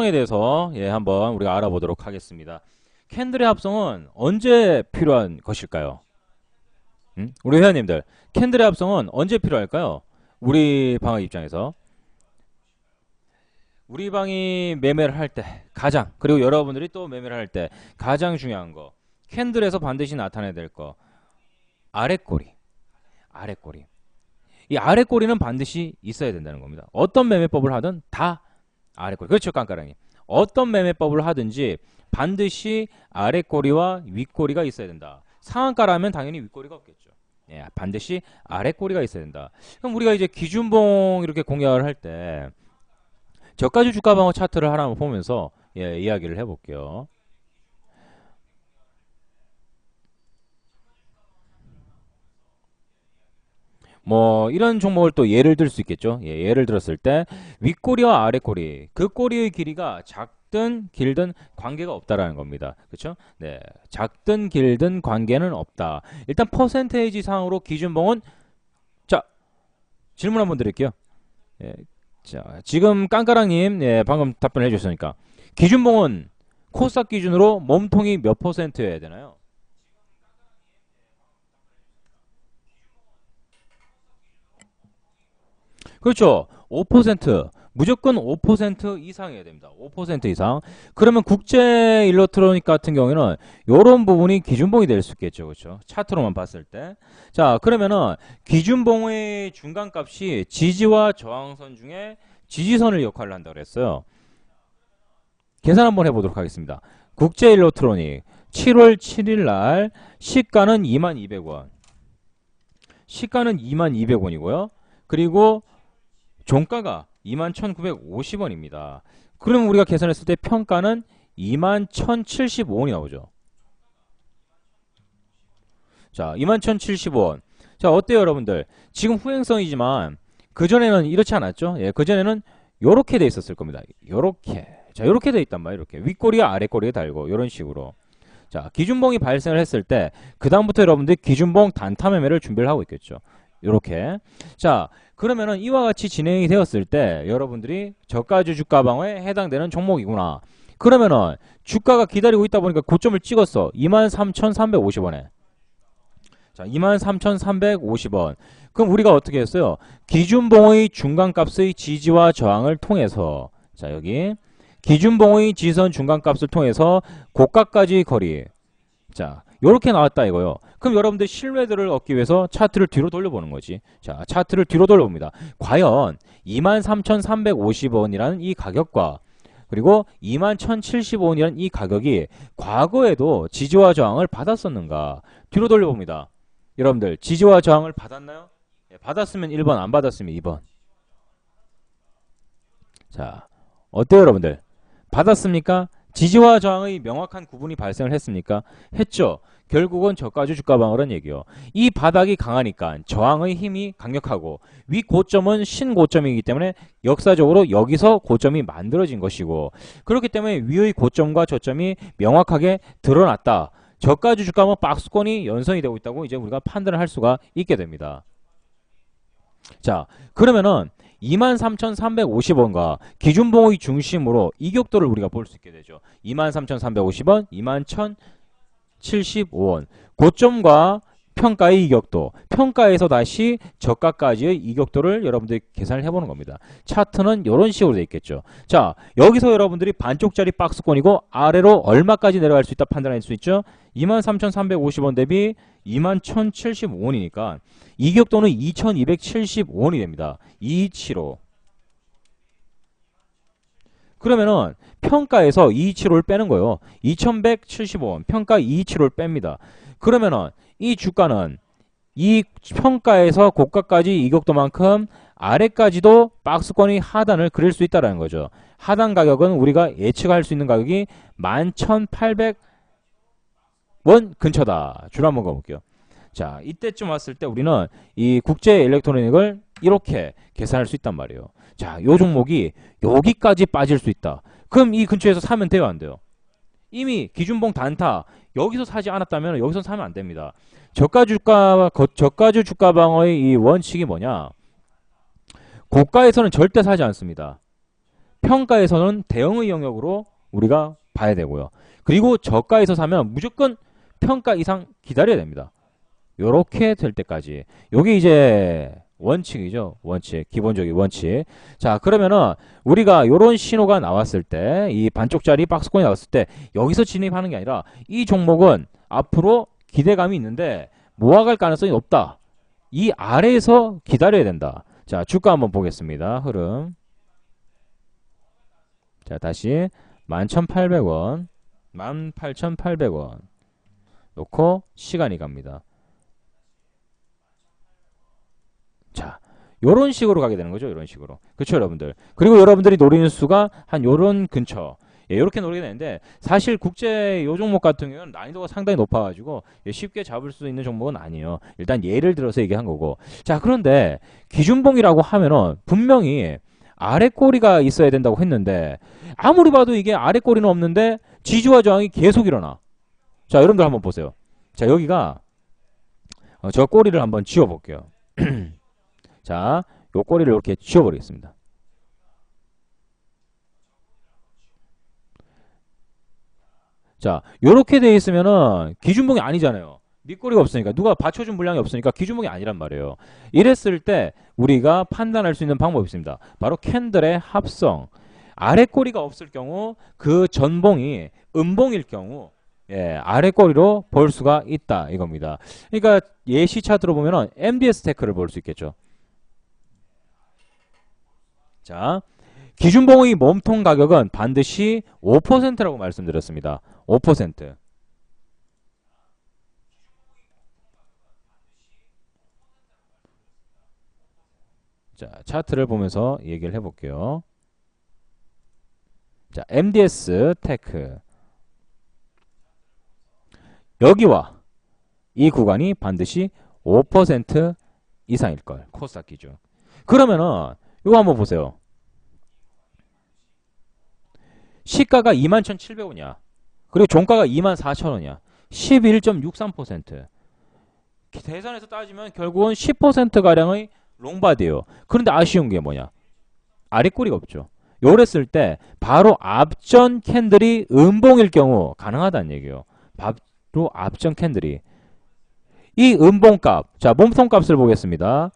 에 대해서 예, 한번 우리가 알아보도록 하겠습니다. 캔들의 합성은 언제 필요한 것일까요? 음? 우리 회원님들, 캔들의 합성은 언제 필요할까요? 우리 방의 입장에서 우리 방이 매매를 할 때 가장 그리고 여러분들이 또 매매를 할 때 가장 중요한 거 캔들에서 반드시 나타내야 될 거 아랫꼬리 아랫꼬리 이 아랫꼬리는 반드시 있어야 된다는 겁니다. 어떤 매매법을 하든 다 아랫꼬리. 그렇죠, 깐까랑이. 어떤 매매법을 하든지 반드시 아랫꼬리와 윗꼬리가 있어야 된다. 상한가라면 당연히 윗꼬리가 없겠죠. 예, 반드시 아랫꼬리가 있어야 된다. 그럼 우리가 이제 기준봉 이렇게 공략을 할 때 저가주 주가 방어 차트를 하나 보면서 예, 이야기를 해볼게요. 뭐 이런 종목을 또 예를 들 수 있겠죠. 예, 예를 들었을 때 윗꼬리와 아랫꼬리 그 꼬리의 길이가 작든 길든 관계가 없다라는 겁니다. 그렇죠? 네, 작든 길든 관계는 없다. 일단 퍼센테이지 상으로 기준봉은 자 질문 한번 드릴게요. 예, 자 지금 깡까랑님 예, 방금 답변해 주셨으니까 기준봉은 코스닥 기준으로 몸통이 몇 퍼센트여야 되나요? 그렇죠. 5% 무조건 5% 이상이어야 됩니다. 5% 이상. 그러면 국제 일렉트로닉 같은 경우에는 이런 부분이 기준봉이 될 수 있겠죠. 그렇죠? 차트로만 봤을 때. 자, 그러면은 기준봉의 중간값이 지지와 저항선 중에 지지선을 역할을 한다고 그랬어요. 계산 한번 해 보도록 하겠습니다. 국제 일렉트로닉 7월 7일 날 시가는 22,200원. 시가는 22,200원이고요. 그리고 종가가 21,950원입니다. 그럼 우리가 계산했을 때 평가는 21,075원이 나오죠. 자, 21,075원. 자, 어때요, 여러분들? 지금 후행성이지만 그전에는 이렇지 않았죠? 예, 그전에는 요렇게 돼 있었을 겁니다. 요렇게. 자, 요렇게 돼 있단 말이에요. 이렇게. 윗꼬리가 아랫꼬리에 달고 요런 식으로. 자, 기준봉이 발생을 했을 때 그다음부터 여러분들 기준봉 단타 매매를 준비를 하고 있겠죠. 요렇게. 자, 그러면은 이와 같이 진행이 되었을 때 여러분들이 저가주 주가 방어에 해당되는 종목이구나. 그러면은 주가가 기다리고 있다 보니까 고점을 찍었어. 23,350원에. 자, 23,350원. 그럼 우리가 어떻게 했어요? 기준봉의 중간값의 지지와 저항을 통해서 자, 여기 기준봉의 지선 중간값을 통해서 고가까지 거리. 자, 요렇게 나왔다 이거요. 그럼 여러분들 신뢰도를 얻기 위해서 차트를 뒤로 돌려보는 거지. 자, 차트를 뒤로 돌려봅니다. 과연 23,350원이라는 이 가격과 그리고 21,075원이라는 이 가격이 과거에도 지지와 저항을 받았었는가? 뒤로 돌려봅니다. 여러분들 지지와 저항을 받았나요? 예, 받았으면 1번, 안 받았으면 2번. 자, 어때요 여러분들? 받았습니까? 지지와 저항의 명확한 구분이 발생을 했습니까? 했죠. 결국은 저가주 주가 방어란 얘기요. 이 바닥이 강하니까 저항의 힘이 강력하고 위 고점은 신고점이기 때문에 역사적으로 여기서 고점이 만들어진 것이고 그렇기 때문에 위의 고점과 저점이 명확하게 드러났다. 저가주 주가는 박스권이 연선이 되고 있다고 이제 우리가 판단을 할 수가 있게 됩니다. 자, 그러면은 23,350원과 기준봉의 중심으로 이격도를 우리가 볼 수 있게 되죠. 23,350원, 21,075원. 고점과 평가의 이격도, 평가에서 다시 저가까지의 이격도를 여러분들이 계산을 해보는 겁니다. 차트는 이런 식으로 되어 있겠죠. 자, 여기서 여러분들이 반쪽짜리 박스권이고 아래로 얼마까지 내려갈 수 있다 판단할 수 있죠. 23,350원 대비 21,075원이니까 이격도는 2,275원이 됩니다. 275. 그러면은 평가에서 225를 빼는 거예요. 2175원. 평가 225를 뺍니다. 그러면은 이 주가는 이 평가에서 고가까지 이격도만큼 아래까지도 박스권의 하단을 그릴 수 있다는 거죠. 하단 가격은 우리가 예측할 수 있는 가격이 11,800원 근처다. 줄 한번 가볼게요. 자, 이때쯤 왔을 때 우리는 이 국제 일렉트로닉을 이렇게 계산할 수 있단 말이에요. 자, 요 종목이 여기까지 빠질 수 있다. 그럼 이 근처에서 사면 돼요, 안 돼요? 이미 기준봉 단타 여기서 사지 않았다면 여기서 사면 안 됩니다. 저가 주가 저가주 주가 방어의 이 원칙이 뭐냐? 고가에서는 절대 사지 않습니다. 평가에서는 대응의 영역으로 우리가 봐야 되고요. 그리고 저가에서 사면 무조건 평가 이상 기다려야 됩니다. 요렇게 될 때까지. 요게 이제 원칙이죠. 원칙. 기본적인 원칙. 자, 그러면은 우리가 요런 신호가 나왔을 때, 이 반쪽짜리 박스권이 나왔을 때, 여기서 진입하는 게 아니라 이 종목은 앞으로 기대감이 있는데 모아갈 가능성이 높다. 이 아래에서 기다려야 된다. 자, 주가 한번 보겠습니다. 흐름. 자, 다시 11,800원, 18,800원 놓고 시간이 갑니다. 자, 요런 식으로 가게 되는 거죠. 요런 식으로. 그렇죠, 여러분들. 그리고 여러분들이 노리는 수가 한 요런 근처. 예, 이렇게 노리게 되는데 사실 국제 요 종목 같은 경우는 난이도가 상당히 높아가지고 예, 쉽게 잡을 수 있는 종목은 아니에요. 일단 예를 들어서 얘기한 거고. 자, 그런데 기준봉이라고 하면은 분명히 아래 꼬리가 있어야 된다고 했는데 아무리 봐도 이게 아래 꼬리는 없는데 지지와 저항이 계속 일어나. 자, 여러분들 한번 보세요. 자, 여기가 어, 저 꼬리를 한번 지워 볼게요. 자, 요 꼬리를 이렇게 지워 버리겠습니다. 자, 요렇게 돼 있으면은 기준봉이 아니잖아요. 밑꼬리가 없으니까 누가 받쳐준 물량이 없으니까 기준봉이 아니란 말이에요. 이랬을 때 우리가 판단할 수 있는 방법이 있습니다. 바로 캔들의 합성. 아래 꼬리가 없을 경우 그 전봉이 음봉일 경우 예, 아래 꼬리로 볼 수가 있다 이겁니다. 그러니까 예시 차트로 보면은 MDS 테크를 볼 수 있겠죠. 자, 기준봉의 몸통 가격은 반드시 5%라고 말씀드렸습니다. 5%. 자, 차트를 보면서 얘기를 해볼게요. 자, MDS 테크. 여기와 이 구간이 반드시 5% 이상일 걸. 코스닥 기준. 그러면은 이거 한번 보세요. 시가가 21,700원이야. 그리고 종가가 24,000원이야. 11.63%. 대선에서 따지면 결국은 10%가량의 롱바디예요. 그런데 아쉬운 게 뭐냐? 아래 꼬리가 없죠. 요랬을 때 바로 앞전 캔들이 음봉일 경우 가능하다는 얘기예요. 바로 앞전 캔들이 이 음봉값, 자 몸통값을 보겠습니다.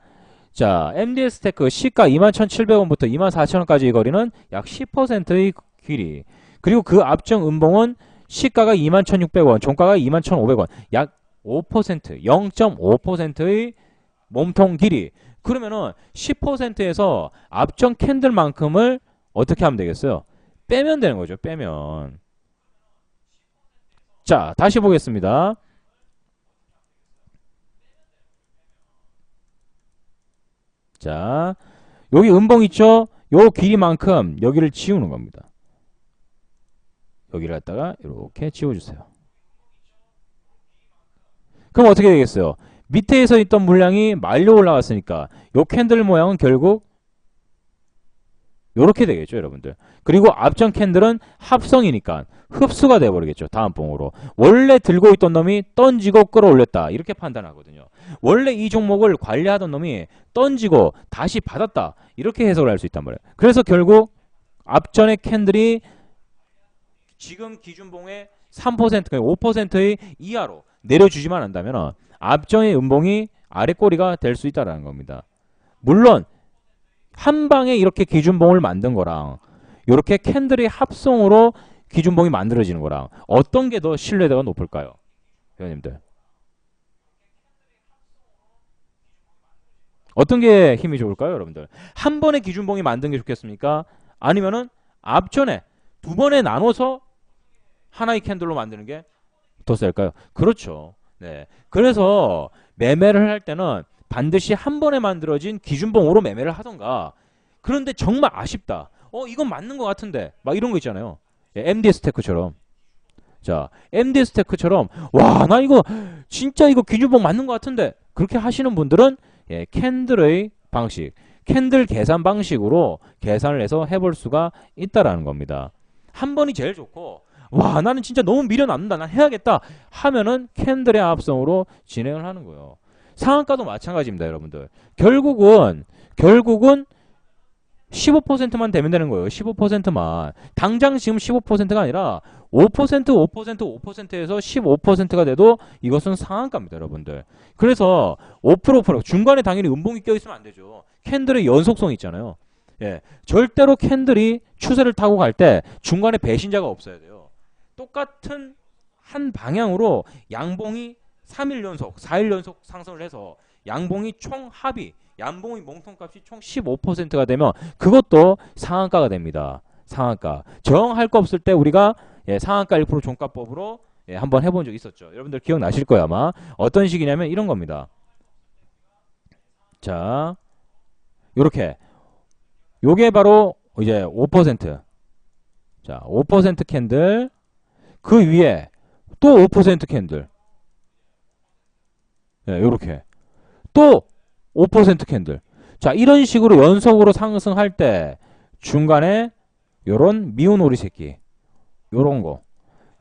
자 MDS 테크 시가 21,700원부터 24,000원까지 의 거리는 약 10%의 길이. 그리고 그 앞전 음봉은 시가가 21,600원, 종가가 21,500원, 약 5%, 0.5%의 몸통 길이. 그러면은 10%에서 앞전 캔들만큼을 어떻게 하면 되겠어요? 빼면 되는 거죠. 빼면. 자, 다시 보겠습니다. 자, 여기 음봉 있죠? 요 길이만큼 여기를 지우는 겁니다. 여기를 갖다가 이렇게 지워주세요. 그럼 어떻게 되겠어요? 밑에서 있던 물량이 말려 올라왔으니까 요 캔들 모양은 결국 요렇게 되겠죠 여러분들 그리고 앞전 캔들은 합성이니까 흡수가 돼버리겠죠 다음 봉으로 원래 들고 있던 놈이 던지고 끌어올렸다 이렇게 판단하거든요 원래 이 종목을 관리하던 놈이 던지고 다시 받았다 이렇게 해석을 할 수 있단 말이에요 그래서 결국 앞전의 캔들이 지금 기준봉의 3% 5%의 이하로 내려주지만 한다면 앞전의 음봉이 아래 꼬리가 될 수 있다라는 겁니다. 물론 한 방에 이렇게 기준봉을 만든 거랑 이렇게 캔들의 합성으로 기준봉이 만들어지는 거랑 어떤 게 더 신뢰도가 높을까요? 회원님들. 어떤 게 힘이 좋을까요, 여러분들? 한 번에 기준봉이 만든 게 좋겠습니까? 아니면은 앞전에 두 번에 나눠서 하나의 캔들로 만드는 게 더 셀까요? 그렇죠. 네. 그래서 매매를 할 때는 반드시 한 번에 만들어진 기준봉으로 매매를 하던가. 그런데 정말 아쉽다. 어, 이건 맞는 것 같은데. 막 이런 거 있잖아요. 예, MDS 테크처럼. 자, MDS 테크처럼 와, 나 이거 진짜 이거 기준봉 맞는 것 같은데. 그렇게 하시는 분들은 예, 캔들의 방식, 캔들 계산 방식으로 계산을 해서 해볼 수가 있다라는 겁니다. 한 번이 제일 좋고 와 나는 진짜 너무 미련남는다 난 해야겠다 하면은 캔들의 합성으로 진행을 하는 거예요 상한가도 마찬가지입니다 여러분들 결국은 결국은 15%만 되면 되는 거예요. 15%만. 당장 지금 15%가 아니라 5%, 5%, 5%에서 15%가 돼도 이것은 상한가입니다, 여러분들. 그래서 5%, 5% 중간에 당연히 음봉이 껴 있으면 안 되죠. 캔들의 연속성이 있잖아요. 예. 절대로 캔들이 추세를 타고 갈 때 중간에 배신자가 없어야 돼요. 똑같은 한 방향으로 양봉이 3일 연속, 4일 연속 상승을 해서 양봉이 총 합이 양봉의 몽통값이 총 15%가 되면 그것도 상한가가 됩니다. 상한가. 정할 거 없을 때 우리가 예, 상한가 1% 종가법으로 예, 한번 해본 적 있었죠. 여러분들 기억나실 거예요 아마. 어떤 식이냐면 이런 겁니다. 자, 요렇게 요게 바로 이제 5%. 자, 5% 캔들 그 위에 또 5% 캔들. 예, 요렇게. 또 5% 캔들. 자, 이런 식으로 연속으로 상승할 때 중간에 요런 미운 오리 새끼. 요런 거.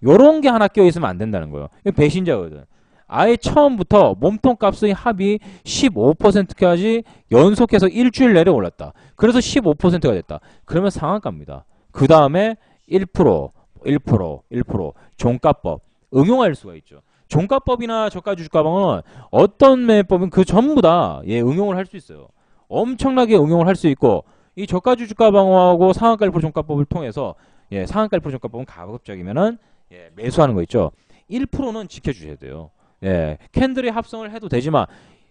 요런 게 하나 껴 있으면 안 된다는 거예요. 배신자거든. 아예 처음부터 몸통 값의 합이 15%까지 연속해서 일주일 내내 올랐다. 그래서 15%가 됐다. 그러면 상한가입니다. 그 다음에 1%, 1%, 1% 종가법 응용할 수가 있죠. 종가법이나 저가 주식가방은 어떤 매매법은 그 전부 다 예, 응용을 할 수 있어요. 엄청나게 응용을 할 수 있고 이 저가 주식가방하고 상한가 1% 종가법을 통해서 예, 상한가 1% 종가법은 가급적이면은 예, 매수하는 거 있죠. 1%는 지켜주셔야 돼요. 예, 캔들의 합성을 해도 되지만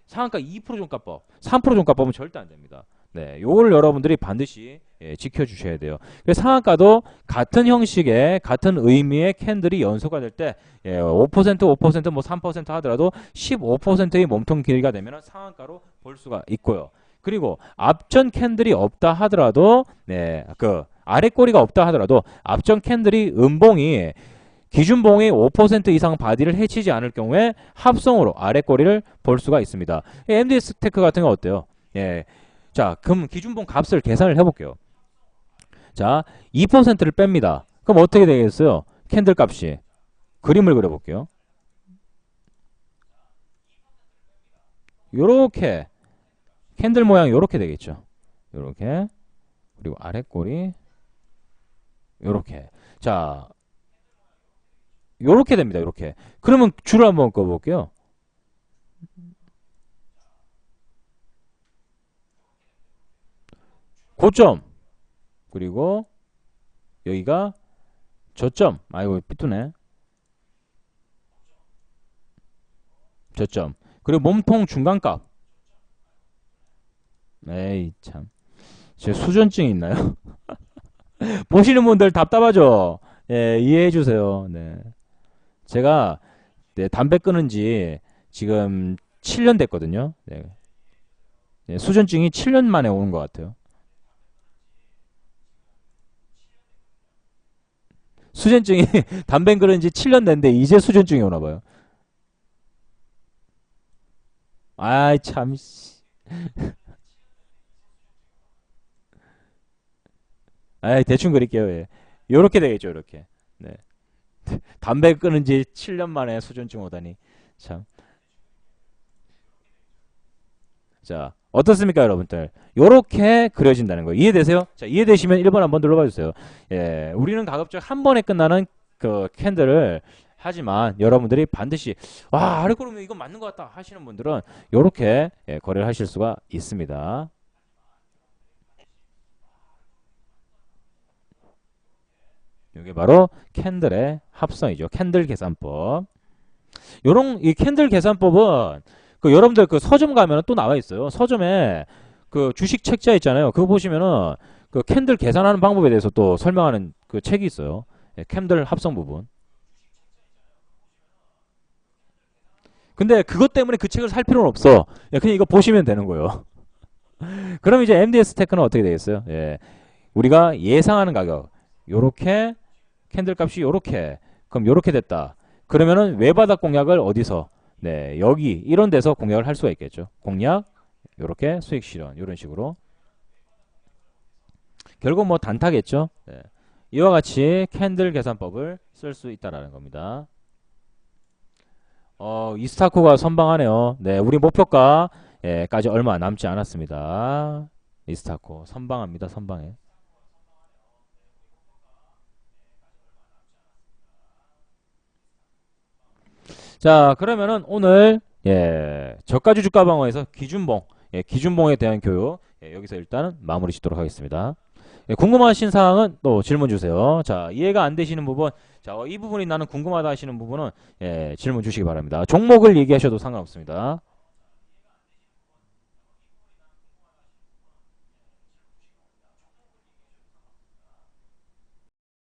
상한가 2% 종가법, 3% 종가법은 절대 안 됩니다. 네, 요거를 여러분들이 반드시 예, 지켜주셔야 돼요. 그래서 상한가도 같은 형식의 같은 의미의 캔들이 연소가 될 때 예, 5% 5%, 뭐 3% 하더라도 15%의 몸통 길이가 되면 상한가로 볼 수가 있고요. 그리고 앞전 캔들이 없다 하더라도 네, 그 아래 꼬리가 없다 하더라도 앞전 캔들이 음봉이 기준봉이 5% 이상 바디를 해치지 않을 경우에 합성으로 아래 꼬리를 볼 수가 있습니다. MDS 테크 같은 거 어때요? 예. 자, 그럼 기준봉 값을 계산을 해볼게요. 자, 2%를 뺍니다. 그럼 어떻게 되겠어요? 캔들 값이. 그림을 그려볼게요. 요렇게 캔들 모양 요렇게 되겠죠. 요렇게 그리고 아래 꼬리 요렇게 자 요렇게 됩니다. 요렇게 그러면 줄을 한번 꺼볼게요. 고점 그리고 여기가 저점 아이고 삐뚤네 저점 그리고 몸통 중간값 에이 참 제 수전증이 있나요? 보시는 분들 답답하죠? 예, 이해해 주세요. 네. 제가 네, 담배 끊은 지 지금 7년 됐거든요. 네. 네, 수전증이 7년 만에 오는 것 같아요. 수전증이 담배 끊은 지 7년 됐는데 이제 수전증이 오나 봐요. 아이 참 아이 대충 그릴게요. 예. 요렇게 되겠죠, 이렇게. 네. 담배 끊은 지 7년 만에 수전증 오다니. 참. 자, 어떻습니까, 여러분들? 요렇게 그려진다는 거예요. 이해되세요? 자, 이해되시면 1번 한번 눌러봐 주세요. 예, 우리는 가급적 한 번에 끝나는 그 캔들을 하지만 여러분들이 반드시 와 아래 그러면 이건 맞는 것 같다 하시는 분들은 요렇게 예, 거래를 하실 수가 있습니다. 이게 바로 캔들의 합성이죠. 캔들 계산법. 요런 이 캔들 계산법은 그 여러분들 그 서점 가면은 또 나와 있어요. 서점에 그 주식 책자 있잖아요. 그거 보시면은 그 캔들 계산하는 방법에 대해서 또 설명하는 그 책이 있어요. 예, 캔들 합성 부분. 근데 그것 때문에 그 책을 살 필요는 없어. 예, 그냥 이거 보시면 되는 거예요. 그럼 이제 MDS 테크는 어떻게 되겠어요? 예. 우리가 예상하는 가격 요렇게 캔들 값이 요렇게 그럼 요렇게 됐다. 그러면은 외바닥 공략을 어디서 네 여기 이런 데서 공략을 할 수가 있겠죠. 공략 요렇게 수익 실현 이런 식으로 결국 뭐 단타겠죠. 네. 이와 같이 캔들 계산법을 쓸 수 있다라는 겁니다. 어, 이스타코가 선방하네요. 네, 우리 목표가까지 얼마 남지 않았습니다. 리스타코 선방합니다. 선방해. 자, 그러면은 오늘 예, 저가주 주가 방어에서 기준봉, 예, 기준봉에 대한 교육 예, 여기서 일단은 마무리 짓도록 하겠습니다. 예, 궁금하신 사항은 또 질문 주세요. 자, 이해가 안 되시는 부분, 자, 어, 이 부분이 나는 궁금하다 하시는 부분은 예, 질문 주시기 바랍니다. 종목을 얘기하셔도 상관없습니다.